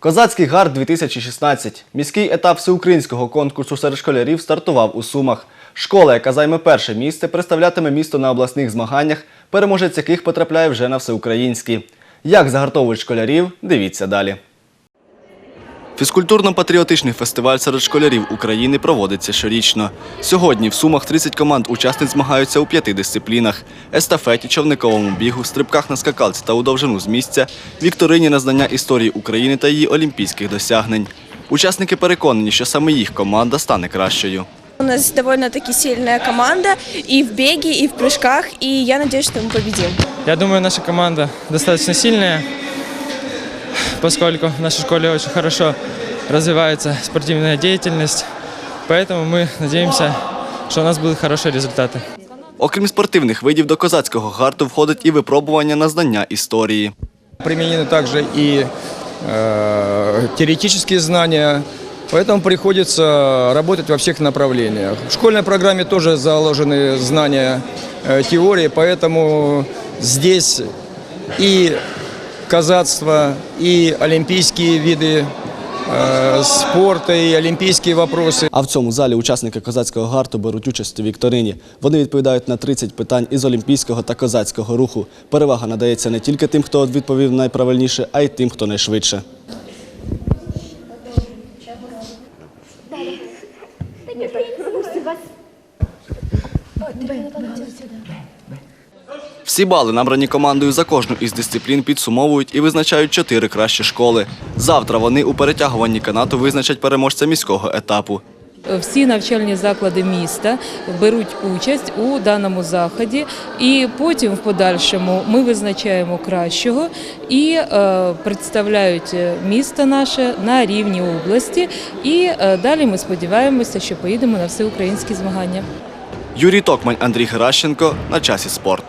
Козацький гард 2016. Міський етап всеукраїнського конкурсу серед школярів стартував у Сумах. Школа, яка займе перше місце, представлятиме місто на обласних змаганнях, переможець яких потрапляє вже на всеукраїнські. Як загартовують школярів, дивіться далі. Фізкультурно-патріотичний фестиваль серед школярів України проводиться щорічно. Сьогодні в Сумах 30 команд учасниць змагаються у п'яти дисциплінах: естафеті, човниковому бігу, стрибках на скакалці та у довжину з місця, вікторині на знання історії України та її олімпійських досягнень. Учасники переконані, що саме їх команда стане кращою. У нас довольно-таки сильная команда и в беге, и в прыжках, и я надеюсь, что мы победим. Я думаю, наша команда достаточно сильная, поскольку в нашей школе очень хорошо развивается спортивная деятельность. Поэтому мы надеемся, что у нас будут хорошие результаты. Окрім спортивних видів, до козацького гарту входить і випробування на знання історії. Применены также и э, теоретические знания, поэтому приходится работать во всех направлениях. В школьной программе тоже заложены знания э, теории, поэтому здесь и казацтво, и олимпийские виды э, спорта, и олимпийские вопросы. А в цьому залі учасники козацького гарту беруть участь у вікторині. Вони відповідають на 30 питань із олімпійського та козацького руху. Перевага надається не тільки тим, хто відповів найправильніше, а й тим, хто найшвидше. Всі бали, набрані командою за кожну із дисциплін, підсумовують і визначають чотири кращі школи. Завтра вони у перетягуванні канату визначать переможця міського етапу. Всі навчальні заклади міста беруть участь у даному заході, і потім в подальшому ми визначаємо кращого і е, представляють місто наше на рівні області. І е, далі ми сподіваємося, що поїдемо на всеукраїнські змагання. Юрій Токмань, Андрій Геращенко на часі спорт.